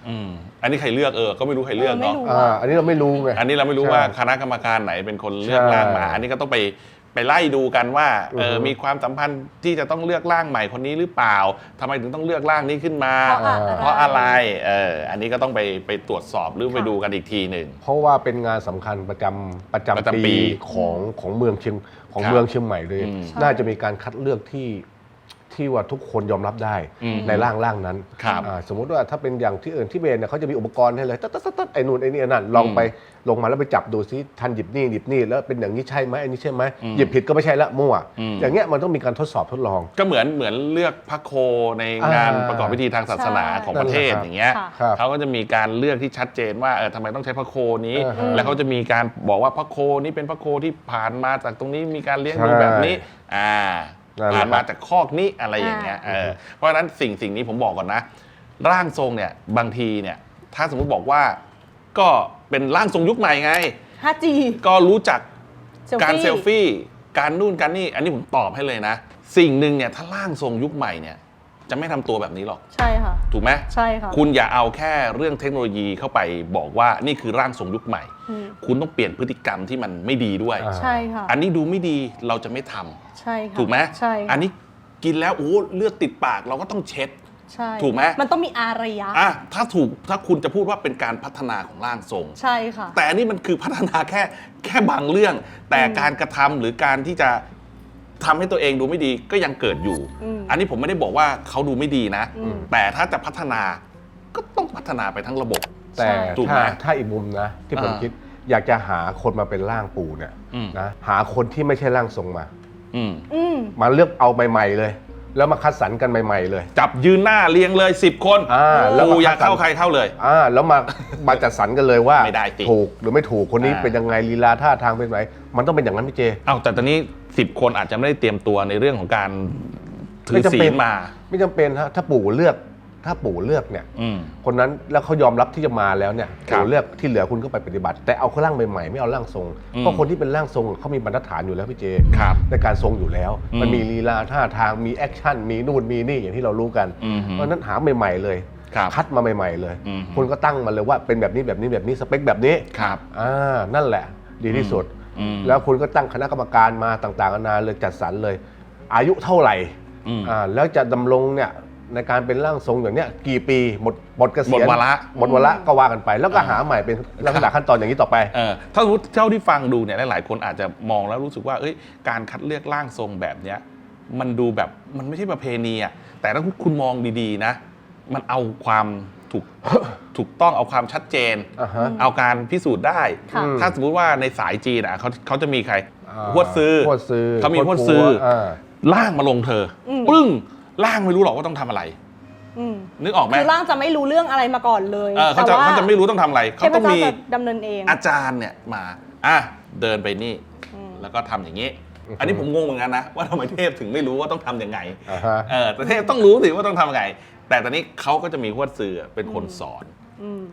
Speaker 1: อืมอันนี้ใครเลือกเออ ก็ไม่รู้ใครเลือก
Speaker 2: เออไม่
Speaker 1: เนาะ
Speaker 2: รู้
Speaker 3: อ่าอันนี้เราไม่รู้ไง
Speaker 1: อันนี้เราไม่รู้
Speaker 3: ใช่
Speaker 1: ว่าคณะกรรมการไหนเป็นคนเลือก
Speaker 3: ใช่
Speaker 1: ร่างมาอันนี้ก็ต้องไป ไปไล่ดูกันว่าเออ
Speaker 3: อือฮึ
Speaker 1: มีความสัมพันธ์ที่จะต้องเลือกร่างใหม่คนนี้หรือเปล่าทำไมถึงต้องเลือกร่างนี้ขึ้นมา
Speaker 2: เพราะอะไร
Speaker 1: เพราะอะไรเอออันนี้ก็ต้องไปไปตรวจสอบหรือไป
Speaker 2: ค่ะ
Speaker 1: ดูกันอีกทีหนึ่ง
Speaker 3: เพราะว่าเป็นงานสำคัญประจำประจำ
Speaker 1: ประจำปี
Speaker 3: ปีของของเมืองเชียงของ
Speaker 1: ครับ
Speaker 3: เมืองเชียงใหม่เลย
Speaker 1: อืม
Speaker 3: น่าจะมีการคัดเลือกที่ ที่ว่าทุกคนยอมรับได้
Speaker 1: อืม
Speaker 3: ในร่างร่างนั้น
Speaker 1: ครับ
Speaker 3: อ่าสมมุติว่าถ้าเป็นอย่างที่อื่นที่เบนเนี่ยเขาจะมีอุปกรณ์ให้เลยตัดตัดตัดตัดไอ้นู่นไอ้นี่ไอ้นั่นลองไปลงมาแล้วไปจับดูซิทันหยิบนี่หยิบนี่แล้วเป็นอย่างนี้ใช่ไหมอันนี้ใช่ไหม
Speaker 1: อืม
Speaker 3: หยิบผิดก็ไม่ใช่ละมั่ว
Speaker 1: อืม
Speaker 3: อย่างเงี้ยมันต้องมีการทดสอบทดลอง
Speaker 1: ก็เหมือนเหมือนเลือกพระโคในงาน
Speaker 3: อ่า
Speaker 1: ประกอบพิธีทางศาสนา
Speaker 2: ใช่
Speaker 1: ของประเทศ
Speaker 3: นั่นแหละครับ
Speaker 1: อย่างเงี้ย
Speaker 2: ค่ะ
Speaker 3: ครับ
Speaker 1: เขาก็จะมีการเลือกที่ชัดเจนว่าเออทำไมต้องใช้พระโคนี้
Speaker 3: อ่าฮะ
Speaker 1: แล้วเขาจะมีการบอกว่าพระโคนี้เป็นพระโคที่ผ่านมาจากตรงนี้มีการเลี้ยงดู
Speaker 3: ใช่
Speaker 1: แบบนี้ อ่า
Speaker 3: นั่นแหละ
Speaker 1: ผ่านมาจากคอกนี้อะไรอย่างเงี้ย
Speaker 2: อ่า
Speaker 1: เออเพราะฉะนั้นสิ่งสิ่งนี้ผมบอกก่อนนะ ร่างทรงเนี่ยบางทีเนี่ย ถ้าสมมุติบอกว่าก็เป็นร่างทรงยุคใหม่ไง
Speaker 2: 5G
Speaker 1: ก็รู้จัก
Speaker 2: เซลฟี่
Speaker 1: การเซลฟี่การนู่นการนี่ อันนี้ผมตอบให้เลยนะ สิ่งหนึ่งเนี่ยถ้าร่างทรงยุคใหม่เนี่ยจะไม่ทำตัวแบบนี้หรอก
Speaker 2: ใช่ค่ะ
Speaker 1: ถูกไหม
Speaker 2: ใช่ค่ะ
Speaker 1: คุณอย่าเอาแค่เรื่องเทคโนโลยีเข้าไปบอกว่านี่คือร่างทรงยุคใหม่
Speaker 2: อืม
Speaker 1: คุณต้องเปลี่ยนพฤติกรรมที่มันไม่ดีด้วย
Speaker 3: อ่า
Speaker 2: ใช่ค่ะ
Speaker 1: อันนี้ดูไม่ดีเราจะไม่ทำ
Speaker 2: ใช่ค่ะ
Speaker 1: ถูกไหม
Speaker 2: ใช่ค่ะ
Speaker 1: อันนี้กินแล้วโอ้เลือดติดปากเราก็ต้องเช็ด
Speaker 2: ใช่
Speaker 1: ถูกไหม
Speaker 2: มันต้องมีอารยะ
Speaker 1: อะถ้าถูกถ้าคุณจะพูดว่าเป็นการพัฒนาของร่างทรง
Speaker 2: ใช่ค่ะ
Speaker 1: แต่อันนี้มันคือพัฒนาแค่แค่บางเรื่อง แต่
Speaker 2: อืม
Speaker 1: การกระทำหรือการที่จะทำให้ตัวเองดูไม่ดีก็ยังเกิดอยู่
Speaker 2: อืม
Speaker 1: อันนี้ผมไม่ได้บอกว่าเขาดูไม่ดีนะ
Speaker 2: อืม
Speaker 1: แต่ถ้าจะพัฒนาก็ต้องพัฒนาไปทั้งระบบ
Speaker 3: แต่
Speaker 2: ใช่
Speaker 1: ถูกไหม
Speaker 3: ถ้าถ้าอีกมุมนะ ที่ผม
Speaker 1: อ่า
Speaker 3: คิดอยากจะหาคนมาเป็นร่างปู่เนี่ย
Speaker 1: อืม
Speaker 3: นะหาคนที่ไม่ใช่ร่างทรงมา
Speaker 1: อืม
Speaker 2: อืม
Speaker 3: มาเลือกเอาใหม่ๆเลย แล้วมาคัดสรรกันใหม่ ๆ เลย
Speaker 1: จับยืนหน้าเรียงเลย 10 คน
Speaker 3: อ่าแล้ว
Speaker 1: กู
Speaker 3: มา
Speaker 1: อยาก
Speaker 3: คัดสรร
Speaker 1: เข้าใครเข้าเลย
Speaker 3: อ่าแล้วมา มาจัดสรรกันเลยว่า
Speaker 1: ไม่ได้สิ
Speaker 3: ถูกหรือไม่ถูกคนนี้
Speaker 1: อ่า
Speaker 3: เป็นยังไงลีลาท่าทางเป็นไหนมันต้องเป็นอย่างนั้นพี่เจ
Speaker 1: เอาแต่ตอนนี้ 10 คนอาจจะไม่ได้เตรียมตัวในเรื่องของการถื
Speaker 3: ไม่
Speaker 1: อ
Speaker 3: จำ
Speaker 1: ศี
Speaker 3: เป็
Speaker 1: ล
Speaker 3: น
Speaker 1: มา
Speaker 3: ไม่จำเป็นฮะถ้าปู่เลือก ถ้าปู่เลือกเนี่ย
Speaker 1: อืม
Speaker 3: คนนั้นแล้วเขายอมรับที่จะมาแล้วเนี่ย
Speaker 1: ครับ
Speaker 3: ปู่เลือกที่เหลือคุณก็ไปปฏิบัติ แต่เอาร่างใหม่ๆไม่เอาร่างทรง
Speaker 1: อืม
Speaker 3: เพราะคนที่เป็นร่างทรงเขามีบรรทัดฐานอยู่แล้วพี่เจ
Speaker 1: ครับ
Speaker 3: ในการทรงอยู่แล้ว
Speaker 1: อืม
Speaker 3: มันมีลีลาท่าทางมีแอคชั่นมีนู่นมีนี่อย่างที่เรารู้กัน
Speaker 1: อืม
Speaker 3: เพราะฉะนั้นหาใหม่ ๆ เลย
Speaker 1: ครับ
Speaker 3: คัดมาใหม่ ๆ เลย
Speaker 1: อืม
Speaker 3: คุณก็ตั้งมาเลยว่าเป็นแบบนี้แบบนี้แบบนี้สเปคแบบนี้
Speaker 1: ครับ
Speaker 3: อ่านั่นแหละ ดีที่สุด
Speaker 1: อืม
Speaker 3: แล้วคุณก็ตั้งคณะกรรมการมาต่างๆนานาเลยจัดสรรเลย อายุเท่าไหร่
Speaker 1: อืม
Speaker 3: อ่าแล้วจะดำรงเนี่ย ในการเป็นร่างทรงอย่างเนี้ยกี่ปีหมดหมดเกษียณ
Speaker 1: หมดวาระ
Speaker 3: หมดวาระก็ว่ากันไป แล้วก็หาใหม่เป็นลักษณะขั้นตอนอย่างนี้ต่อไป
Speaker 1: เออถ้าสมมติเท่าที่ฟังดูเนี่ยหลายๆคนอาจจะมองแล้วรู้สึกว่าเอ้ยการคัดเลือกร่างทรงแบบเนี้ยมันดูแบบมันไม่ใช่ประเพณีอะแต่ถ้าคุณมองดีๆนะ มันเอาความถูก ถูกต้องเอาความชัดเจน
Speaker 3: อ่าฮะ
Speaker 1: เอาการพิสูจน์ได้
Speaker 2: ค่ะ
Speaker 1: ถ้าสมมุติว่าในสายจีนอะเขาเขาจะมีใครหวดซื้อ
Speaker 3: หวดซื้อ
Speaker 1: เขามีหวดซื้อ
Speaker 3: อ่า
Speaker 1: ล่างมาลงเธออ
Speaker 2: ม
Speaker 1: ปึ้ง ล่างไม่รู้หรอกว่าต้องทำอะไร
Speaker 2: อืม
Speaker 1: นึกออกไหม
Speaker 2: คือร่างจะไม่รู้เรื่องอะไรมาก่อนเลย
Speaker 1: เออเขาจะ
Speaker 2: แต่ว่
Speaker 1: เขาจะไม่รู้ต้องทำอะไร
Speaker 2: เท
Speaker 1: เขา
Speaker 2: พ
Speaker 1: ต้อง
Speaker 2: เจ้า
Speaker 1: มี
Speaker 2: จะดำเนินเอง
Speaker 1: อาจารย์เนี่ยมาอะเดินไปนี่
Speaker 2: อืม
Speaker 1: แล้วก็ทำอย่างนี้ อันนี้ผมงงเหมือนกันนะ ว่าทำไมเทพถึงไม่รู้ว่าต้องทำยังไง
Speaker 3: อ่าฮะ
Speaker 1: เออแต่เทพต้องรู้สิว่าต้องทำยังไง แต่ตอนนี้เขาก็จะมีหวดสื่อเป็นคนสอน
Speaker 2: อืม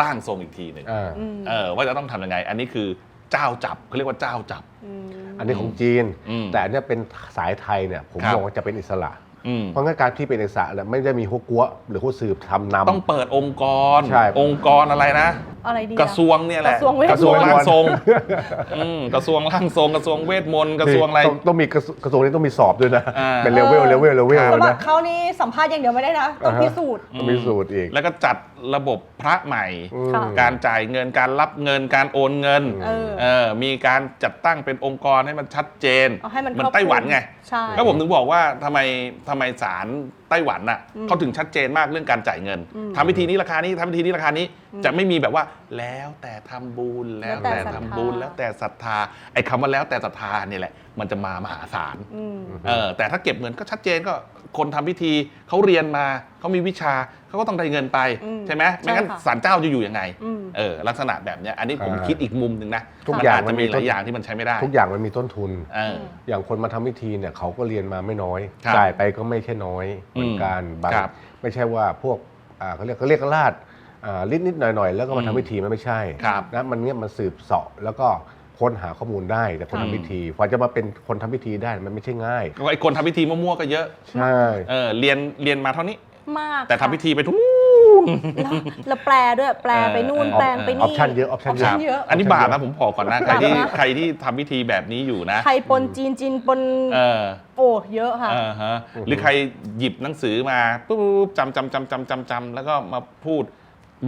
Speaker 1: ร่างทรงอีกทีหนึ่ง
Speaker 3: อ่า
Speaker 2: อืม
Speaker 1: เออว่าจะต้องทำยังไง อันนี้คือเจ้าจับเขาเรียกว่าเจ้าจับ
Speaker 2: อืม
Speaker 3: อันนี้ของจีน
Speaker 1: อืม
Speaker 3: แต่อันเนี่ยเป็นสายไทยเนี่ยผม
Speaker 1: ครับ
Speaker 3: มองว่าจะเป็นอิสระ
Speaker 1: อืม
Speaker 3: เพราะงั้นการที่เป็นอิสระเนี่ยไม่ได้มีหัวกัวหรือหัวสืบทำนำ
Speaker 1: ต้องเปิดองค์กร
Speaker 3: ใช่
Speaker 1: องค์กรอะไรนะ
Speaker 2: อะไรดีอ
Speaker 1: กระทรวงเนี่ยแหละ
Speaker 2: กระทรวงเวท
Speaker 1: กระทรวง
Speaker 2: มนต์
Speaker 1: ร่างทรงอืมกระทรวงร่างทรงกระทรวงเวทมนต์กระทรวงอะไร
Speaker 3: ต้ต้องมีกระทรวงกระทรวงนี้ต้องมีสอบด้วยนะ
Speaker 1: อ่า
Speaker 3: เป็นเลเวลเลเวลเลเวล
Speaker 2: สำหรับ
Speaker 3: นะ
Speaker 2: เขานี่สัมภาษณ์อย่างเดียวไม่ได้นะ ต้อง
Speaker 3: อ่าฮะ
Speaker 2: พิสูจน์
Speaker 3: ต้องมีสูตรอีก
Speaker 1: แล้วก็จัด ระบบพระใหม่
Speaker 3: อืม
Speaker 2: ค่ะ
Speaker 1: การจ่ายเงินการรับเงินการโอนเงิน
Speaker 2: เออ
Speaker 1: เออมีการจัดตั้งเป็นองค์กรให้มันชัดเจน
Speaker 2: เอาให้มัน
Speaker 1: มัน
Speaker 2: ครอบ
Speaker 1: ไต้หวันไง
Speaker 2: ใช่
Speaker 1: ก็ผมถึงบอกว่าทำไมทำไมศาลไต้หวันน่ะ
Speaker 2: อืม
Speaker 1: เขาถึงชัดเจนมากเรื่องการจ่ายเงิน
Speaker 2: อืม
Speaker 1: ทำพิธีนี้ราคานี้ทำพิธีนี้ราคานี้จะไม่มีแบบว่าแล้วแต่ทำบุญแล้ว
Speaker 2: แล้วแต่
Speaker 1: แต่
Speaker 2: ศรัทธา
Speaker 1: ทำบุญแล้วแต่ศรัทธาไอ้คำว่าแล้วแต่ศรัทธาเนี่ยแหละ มันจะมามหาศาล
Speaker 2: อืม
Speaker 1: เออแต่ถ้าเก็บเงินก็ชัดเจนก็คนทำพิธีเขาเรียนมาเขามีวิชาเขาก็ต้องได้เงินไป
Speaker 2: อืม
Speaker 1: ใช่ไหมไม่งั้น
Speaker 2: ใช่ค่ะ
Speaker 1: ศาลเจ้าจะอยู่ยังไง
Speaker 2: อืม
Speaker 1: เออลักษณะแบบเนี้ยอันนี้ผม
Speaker 3: อ่า
Speaker 1: คิดอีกมุมหนึ่งนะ
Speaker 3: ทุก
Speaker 1: มัน
Speaker 3: อย่าง
Speaker 1: อาจจะมี
Speaker 3: มันมี
Speaker 1: หลายอย่างที่มันใช้ไม่ได้
Speaker 3: ทุกอย่างมันมีต้นทุน
Speaker 1: เออ
Speaker 3: อย่างคนมาทำพิธีเนี่ยเขาก็เรียนมาไม่น้อย
Speaker 1: ครับ
Speaker 3: จ่ายไปก็ไม่ใช่น้อยเหมือนกันบาง
Speaker 1: ครับ
Speaker 3: ไม่ใช่ว่าพวกอ่าเขาเรียกเขาเรียกราด อ่าลิดนิดหน่อยหน่อยๆแล้วก็มา
Speaker 1: อืม
Speaker 3: ทำพิธีมันไม่ใช่
Speaker 1: ครับ
Speaker 3: นะมันเนี่ยมันสืบเสาะแล้วก็ค้นหาข้อมูลได้แต่คน
Speaker 1: ครับ
Speaker 3: ทำพิธีกว่าจะมาเป็นคนทำพิธีได้มันไม่ใช่ง่าย
Speaker 1: ไอ้คนทำพิธีมั่วๆก็เยอะ
Speaker 3: ใช่
Speaker 1: เออเรียนเรียนมาเท่านี้
Speaker 2: มาก
Speaker 1: แต่ทำ
Speaker 2: ค่ะ
Speaker 1: พิธีไปทุก
Speaker 2: แล้วแล้วแปลด้วยแปลไปนู่น
Speaker 1: เออ
Speaker 2: แปลไป
Speaker 3: อ
Speaker 2: นี่
Speaker 3: อปชั่นเยอะออปชั่นเย
Speaker 2: option
Speaker 3: อะ
Speaker 2: เยอะ
Speaker 1: อันนี้บาปนะผมบอกก่อนนะใครที่
Speaker 2: บาปนะ
Speaker 1: ใครที่ทำพิธีแบบนี้อยู่นะ
Speaker 2: ไทยปนจีนจีนปน
Speaker 1: เออ
Speaker 2: โอ้เยอะค่ะ
Speaker 1: เออฮะหรือใครหยิบหนังสือมาปุ๊บจำจำจำจำจำจำแล้วก็มาพูด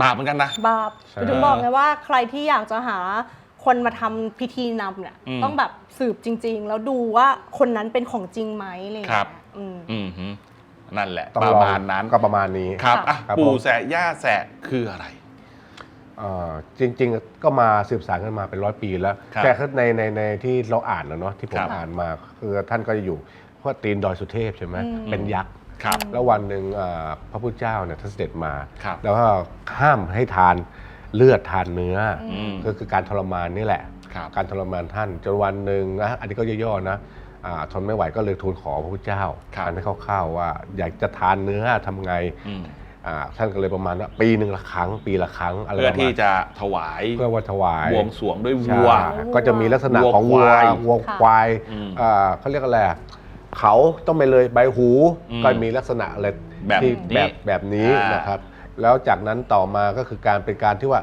Speaker 1: บาปเหมือนกันนะ
Speaker 2: บาป
Speaker 3: ใช่
Speaker 2: ถึงบอกไงว่าใครที่อยากจะหาคนมาทำพิธีนำเนี่ย
Speaker 1: อืม
Speaker 2: ต้องแบบสืบจริง ๆ แล้วดูว่าคนนั้นเป็นของจริงไหมอะไรอย่าง
Speaker 1: ครั
Speaker 2: เงี้
Speaker 1: บ
Speaker 2: ยอืม
Speaker 1: อืมฮึนั่นแหละ
Speaker 3: ต้อง
Speaker 1: ป
Speaker 3: ล
Speaker 1: ระ
Speaker 3: อง
Speaker 1: มาณนั้น
Speaker 3: ก็ประมาณนี้
Speaker 1: ครับ
Speaker 2: ค่ะ
Speaker 1: อะ
Speaker 3: ครับ
Speaker 1: ปู่
Speaker 3: ผม
Speaker 1: แสะย่าแสะคืออะไร
Speaker 3: เอ่อจริงๆ ก็มาสืบสานกันมาเป็นร้อยปีแล้ว
Speaker 1: ครับ
Speaker 3: แต่ในในในที่เราอ่านนะเนาะที่ผ
Speaker 1: ค
Speaker 3: ม
Speaker 1: รับ
Speaker 3: อ่านมาคือท่านก็จะอยู่เพราะตีนดอยสุเทพใช่ไหม
Speaker 2: อืม
Speaker 3: เป็นยักษ์
Speaker 1: ครับ
Speaker 3: แล้ววันหนึ่งเอ่อพระพุทธเจ้าเนี่ยท่านเสด็จมา
Speaker 1: ครับ
Speaker 3: แล้วก็ห้ามให้ทานเลือดทานเนื้ออ
Speaker 1: อืม
Speaker 3: ก็คือการทรมานนี่แหละ
Speaker 1: ครับ
Speaker 3: การทรมานท่านจนวันหนึ่งนะอันนี้ก็ย่อๆนะอ่าทนไม่ไหวก็เลยทูลขอพระพุทธเจ้า
Speaker 1: ครับ
Speaker 3: อันให้คร่าวๆว่า อยากจะทานเนื้อทำไง
Speaker 1: อืม
Speaker 3: อ่าท่านก็เลยประมาณว่าปีหนึ่งละครั้ง ปีละครั้งอะไร
Speaker 1: เพื่อ
Speaker 3: ประมาณ
Speaker 1: ที่จะถวาย
Speaker 3: เพื่อว่าถวาย
Speaker 1: บวงสรวงด้วย
Speaker 3: ใช่
Speaker 1: วัว
Speaker 3: ก็จะมีลักษณะ
Speaker 1: วัว
Speaker 3: ของวัว
Speaker 1: ควาย
Speaker 3: วัว
Speaker 2: ค่ะ
Speaker 3: ควาย
Speaker 1: อืม
Speaker 3: อ่าเขาเรียกอะไรอะ เขาต้องไปเลยใบหู
Speaker 1: อืม
Speaker 3: ก็มีลักษณะอะไร
Speaker 1: แบบ
Speaker 3: ที่
Speaker 1: นี้
Speaker 3: แบบแบบนี้
Speaker 1: อ่าน
Speaker 3: นะครับ แล้วจากนั้นต่อมาก็คือการเป็นการที่ว่า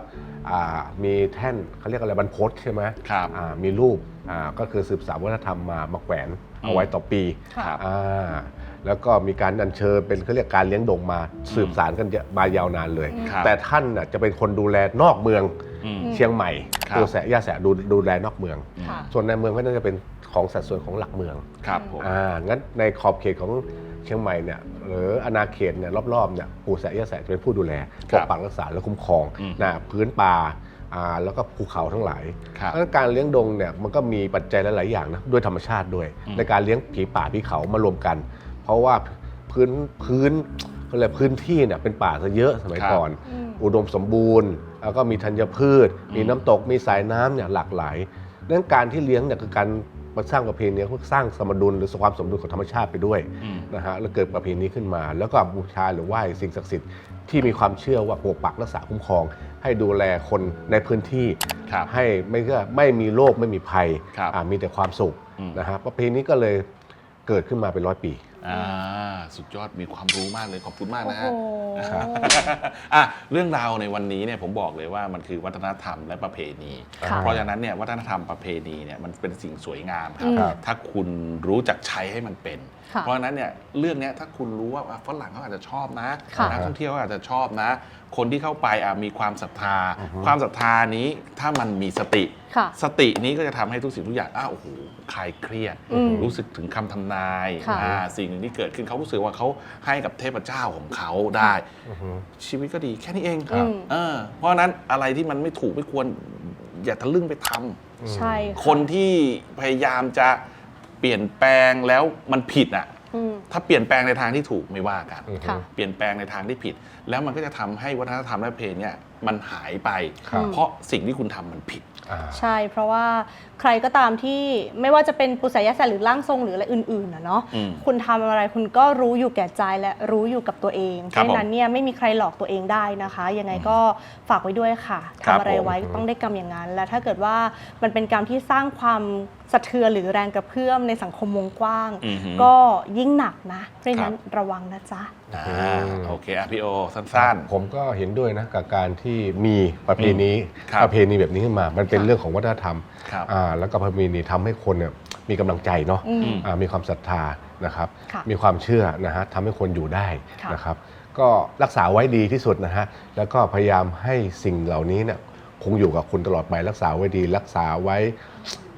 Speaker 3: อ่ามีแท่นเขาเรียกอะไรบรรพตใช่ไหม
Speaker 1: ครับ
Speaker 3: อ่ามีรูปอ่าก็คือสืบสานวัฒนธรรมมามาแขวนเอาไว้ต่อปี
Speaker 1: ครับ
Speaker 3: อ่าแล้วก็มีการอัญเชิญเป็นเขาเรียกการเลี้ยงดงมาสืบสารกันเยอะมายาวนานเลย
Speaker 1: ครับ
Speaker 3: แต่ท่านน่ะจะเป็นคนดูแลนอกเมือง
Speaker 1: อืม
Speaker 3: เชียงใหม่
Speaker 1: ครับ
Speaker 3: ตัวแสะย่าแสะดูดูแลนอกเมือง
Speaker 2: ค่ะ
Speaker 3: ส่วนในเมืองก็น่าจะเป็น ของสัดส่วนของหลักเมือง
Speaker 1: ครับผม
Speaker 3: อ่างั้นในขอบเขตของเชียงใหม่เนี่ยหรืออาณาเขตเนี่ยรอบๆเนี่ยปู่แสะย่าแสะจะเป็นผู้ดูแล
Speaker 1: ค
Speaker 3: ป
Speaker 1: รับ
Speaker 3: กปักรักษาและคุ้มครอง
Speaker 1: อืม
Speaker 3: นะพื้นป่าอ่าแล้วก็ภูเขาทั้งหลาย
Speaker 1: ครับ
Speaker 3: เพราะฉะนั้นการเลี้ยงดงเนี่ยมันก็มีปัจจัยหลาย ๆ อย่างนะด้วยธรรมชาติด้วย
Speaker 1: อืม
Speaker 3: ในการเลี้ยงผีป่าผีเขามารวมกัน เพราะว่าพื้นพื้นก็เลยกพื้นที่เนี่ยเป็นป่าซะเยอะสมัย
Speaker 1: ครับ
Speaker 3: ก่อน
Speaker 2: อืม
Speaker 3: อุดมสมบูรณ์ แล้วก็มีธัญพืช มีน้ำตกมีสายน้ำเนี่ยหลากหลายเรื่องการที่เลี้ยงเนี่ยคือการ มาสร้างประเพณีเพื่อสร้างสมดุลหรือความสมดุลของธรรมชาติไปด้วย
Speaker 1: อืม
Speaker 3: นะฮะแล้วเกิดประเพณีขึ้นมา แล้วก็บูชาหรือไหว้สิ่งศักดิ์สิทธิ์ที่มีความเชื่อว่าปกปักรักษาคุ้มครอง ให้ดูแลคนในพื้นที่
Speaker 1: ครับ
Speaker 3: ให้ไม่ก็ไม่มีโรคไม่มีภัย
Speaker 1: ครับ
Speaker 3: อ่ามีแต่ความสุข
Speaker 1: อืม
Speaker 3: นะฮะประเพณีก็เลยเกิดขึ้นมาเป็นร้อยปี
Speaker 1: อ่าสุดยอดมีความรู้มากเลยขอบคุณมาก
Speaker 2: โอ้
Speaker 1: นะ
Speaker 2: โห
Speaker 1: ฮะอะเรื่องราวในวันนี้เนี่ยผมบอกเลยว่ามันคือวัฒนธรรมและประเพณี
Speaker 2: ค่ะ
Speaker 1: เพราะฉะนั้นเนี่ยวัฒนธรรมประเพณีเนี่ยมันเป็นสิ่งสวยงามครั
Speaker 2: อื
Speaker 1: บ
Speaker 2: ม
Speaker 3: ครับ
Speaker 1: ถ้าคุณรู้จักใช้ให้มันเป็น
Speaker 2: ค่ะ
Speaker 1: เพราะฉะนั้นเนี่ยเรื่องเนี้ยถ้าคุณรู้ว่าอะฝรั่งเขาอาจจะชอบนะ
Speaker 2: ค่ะ
Speaker 1: นักท่องเที่ยวเขาอาจจะชอบนะ คนที่เข้าไปอะมีความศรัทธา
Speaker 3: อือฮึ
Speaker 1: ความศรัทธานี้ถ้ามันมีสติ
Speaker 2: ค่ะ
Speaker 1: สตินี้ก็จะทำให้ทุกสิ่งทุกอย่างอ้าวโอ้โหคลายเครียด
Speaker 2: อืม
Speaker 1: รู้สึกถึงคำทำนาย
Speaker 2: ค่ะ
Speaker 1: อ่าสิ่งหนึ่งที่เกิดขึ้นเขารู้สึกว่าเขาให้กับเทพเจ้าของเขาได้
Speaker 3: อือฮึ
Speaker 1: ชีวิตก็ดีแค่นี้เอง
Speaker 2: ครับ
Speaker 1: เออเพราะฉะนั้นอะไรที่มันไม่ถูกไม่ควรอย่าทะลึ่งไปทำ
Speaker 2: ใช่ะ
Speaker 1: คนที่พยายามจะ เปลี่ยนแปลงแล้วมันผิดอะ
Speaker 2: อืม
Speaker 1: ถ้าเปลี่ยนแปลงในทางที่ถูกไม่ว่ากัน
Speaker 3: อือฮึ
Speaker 2: ค่ะ
Speaker 1: เปลี่ยนแปลงในทางที่ผิด แล้วมันก็จะทำให้วัฒนธรรมและเพลงเนี่ยมันหายไป
Speaker 3: ครับ
Speaker 1: เพราะสิ่งที่คุณทำมันผิด
Speaker 3: อ่า
Speaker 2: ใช่ เพราะว่าใครก็ตามที่ไม่ว่าจะเป็นปุษยศาสตร์หรือร่างทรงหรืออะไรอื่นๆนะเนาะ
Speaker 1: อืม
Speaker 2: คุณทำอะไรคุณก็รู้อยู่แก่ใจและรู้อยู่กับตัวเองเพ
Speaker 1: ครับ
Speaker 2: ราะฉะนั้นเนี่ยไม่มีใครหลอกตัวเองได้นะคะ ยังไงก็ฝากไว้ด้วยค่ะ
Speaker 1: ครับ
Speaker 2: ทำอะไรไว้
Speaker 3: ผม
Speaker 2: ต้องได้กรรมอย่างนั้น และถ้าเกิดว่ามันเป็นกรรมที่สร้างความ สะเทือนหรือแรงกระเพื่อมในสังคมวงกว้าง
Speaker 1: อือหือ
Speaker 2: ก็ยิ่งหนักนะเพราะฉะนั้นระวังนะจ๊ะ
Speaker 1: อ่า
Speaker 3: อืม
Speaker 1: โอเคอะพี่โอสั้น
Speaker 3: ผมก็เห็นด้วยนะกับการที่มีประเพณี
Speaker 1: ครับ
Speaker 3: ประเพณีแบบนี้ขึ้นมา มันเป็น
Speaker 2: ค่ะ
Speaker 3: เรื่องของวัฒนธรรม
Speaker 1: ครับ
Speaker 3: อ่าแล้วก็ประเพณีทำให้คนเนี่ยมีกำลังใจเนาะ
Speaker 2: อืม
Speaker 3: อ่ามีความศรัทธานะครับ
Speaker 2: ค่ะ
Speaker 3: มีความเชื่อนะฮะทำให้คนอยู่ได้
Speaker 2: ค่ะ
Speaker 3: นะครับ ก็รักษาไว้ดีที่สุดนะฮะแล้วก็พยายามให้สิ่งเหล่านี้เนี่ยคงอยู่กับคุณตลอดไปรักษาไว้ดี รักษาไว้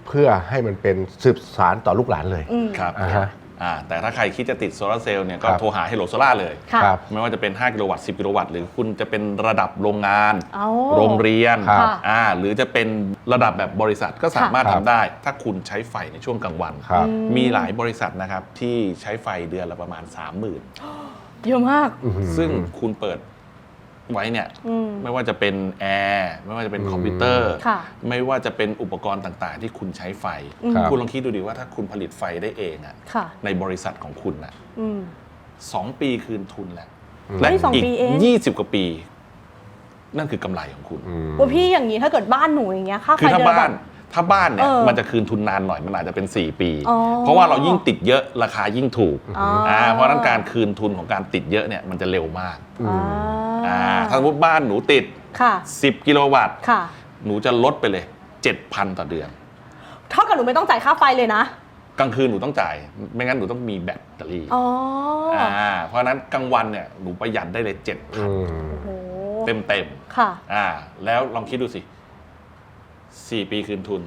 Speaker 3: เพื่อให้มันเป็นสืบสารต่อลูกหลานเลย
Speaker 2: อืม
Speaker 1: ๆครับ
Speaker 3: อ่าฮะ
Speaker 1: อ่าแต่ถ้าใครคิดจะติดโซลาร์เซลล์เนี่ยก็
Speaker 3: ครับ
Speaker 1: โทรหา Hello Solar เลย
Speaker 2: ค่ะ
Speaker 3: ครับ
Speaker 1: ไม่ว่าจะเป็น 5 กิโลวัตต์ 10 กิโลวัตต์ หรือคุณจะเป็นระดับโรงงาน
Speaker 2: เอา
Speaker 1: โรงเรียน
Speaker 3: ครับ
Speaker 1: อ่าหรือจะเป็นระดับแบบบริษัทก็สามารถ
Speaker 3: ค่ะ
Speaker 1: ทำได้ ถ้าคุณใช้ไฟในช่วงกลางวัน
Speaker 3: ครับ
Speaker 1: มีหลายบริษัทนะครับที่ใช้ไฟเดือนละประมาณ 30,000
Speaker 2: เยอะมาก
Speaker 3: อื้อหือ
Speaker 1: ซึ่งคุณเปิด ไว้เนี่ย
Speaker 2: อืม
Speaker 1: ไม่ว่าจะเป็นแอร์ไม่ว่าจะเป็น
Speaker 3: อืม
Speaker 1: คอมพิวเตอร์
Speaker 2: ค่ะ
Speaker 1: ไม่ว่าจะเป็นอุปกรณ์ต่างๆ ที่คุณใช้ไฟ
Speaker 2: อืม
Speaker 3: ครับ
Speaker 1: คุณลองคิดดูดิว่าถ้าคุณผลิตไฟได้เองอะ
Speaker 2: ค่ะ
Speaker 1: ในบริษัทของคุณอะ
Speaker 2: อืม
Speaker 1: สองปีคืนทุนแล้ว
Speaker 3: อืม
Speaker 1: และ
Speaker 2: เฮ้ยสอง
Speaker 1: อีก
Speaker 2: ปีเอง
Speaker 1: ยี่สิบกว่าปี นั่นคือกำไรของคุณ
Speaker 3: อืม
Speaker 2: ว่าพี่อย่างนี้ถ้าเกิดบ้านหนูอย่างเงี้ยค่าไฟ
Speaker 1: คือถ้า
Speaker 2: เดือนละ
Speaker 1: บ้าน ถ้าบ้านเนี่ย
Speaker 2: เออ
Speaker 1: มันจะคืนทุนนานหน่อยมันอาจจะเป็น 4 ปี
Speaker 2: อ๋อ
Speaker 1: เพราะว่าเรายิ่งติดเยอะราคายิ่งถูก
Speaker 2: อ๋ออ่า
Speaker 1: เพราะฉะนั้นการคืนทุนของการติดเยอะเนี่ยมันจะเร็วมาก
Speaker 2: อ่า
Speaker 1: อ่าถ้าสมมติบ้านหนูติด
Speaker 2: ค่ะ
Speaker 1: 10 กิโลวัตต์
Speaker 2: ค่ะ
Speaker 1: หนูจะลดไปเลย 7,000 ต่อเดือน
Speaker 2: เท่ากับหนูไม่ต้องจ่ายค่าไฟเลยนะ
Speaker 1: กลางคืนหนูต้องจ่าย ไม่งั้นหนูต้องมีแบตเตอรี่
Speaker 2: อ๋ออ
Speaker 1: อ่าเพราะฉะนั้นกลางวันเนี่ยหนูประหยัดได้เลย
Speaker 3: อื
Speaker 1: 7,000
Speaker 3: ม
Speaker 2: โอ้
Speaker 1: เต็มเต็ม
Speaker 2: ค่ะ
Speaker 1: ๆอ่าแล้วลองคิดดูสิ 4 ปีคืนทุน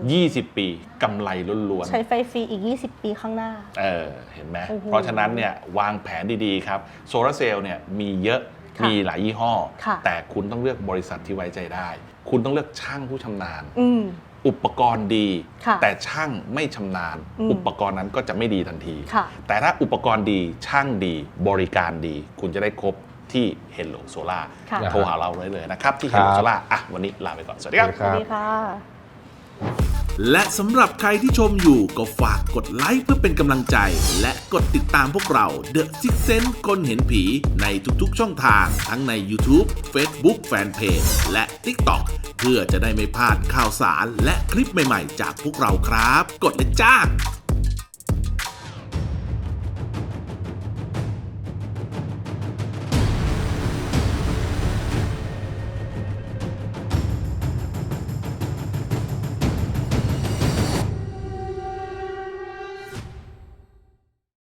Speaker 1: 20 ปีกำไรล้วนๆ
Speaker 2: ใช้ไฟฟรีอีก 20 ปีข้างหน้า
Speaker 1: เออ เห็นไหม
Speaker 2: โอ้โห
Speaker 1: เพราะฉะนั้นเนี่ยวางแผนดีๆครับ โซลาร์เซลล์เนี่ยมีเยอะ
Speaker 2: ค่ะ
Speaker 1: มีหลายยี่ห้อ
Speaker 2: ค่ะ
Speaker 1: แต่คุณต้องเลือกบริษัทที่ไว้ใจได้ คุณต้องเลือกช่างผู้ชำนาญ
Speaker 2: อืม
Speaker 1: อุปกรณ์ดี
Speaker 2: ค่ะ
Speaker 1: แต่ช่างไม่ชำนาญ
Speaker 2: อืม
Speaker 1: อุปกรณ์นั้นก็จะไม่ดีทันที
Speaker 2: ค่ะ
Speaker 1: แต่ถ้าอุปกรณ์ดีช่างดีบริการดี คุณจะได้ครบ ที่ Hello Solar
Speaker 2: ค่ะ
Speaker 1: โทรหาเราได้เลยนะครับ ที่
Speaker 3: ครับ
Speaker 1: Hello Solar อะวันนี้ลาไปก่อน สวัสดีครับ
Speaker 2: สวัสดีค่ะ
Speaker 7: และสำหรับใครที่ชมอยู่ก็ฝากกดไลค์เพื่อเป็นกำลังใจ และกดติดตามพวกเรา The Six Sense คนเห็นผีในทุกๆช่องทาง ทั้งใน YouTube Facebook Fanpage และ TikTok เพื่อจะได้ไม่พลาดข่าวสารและคลิปใหม่ๆ จากพวกเราครับ กดเลยจ้า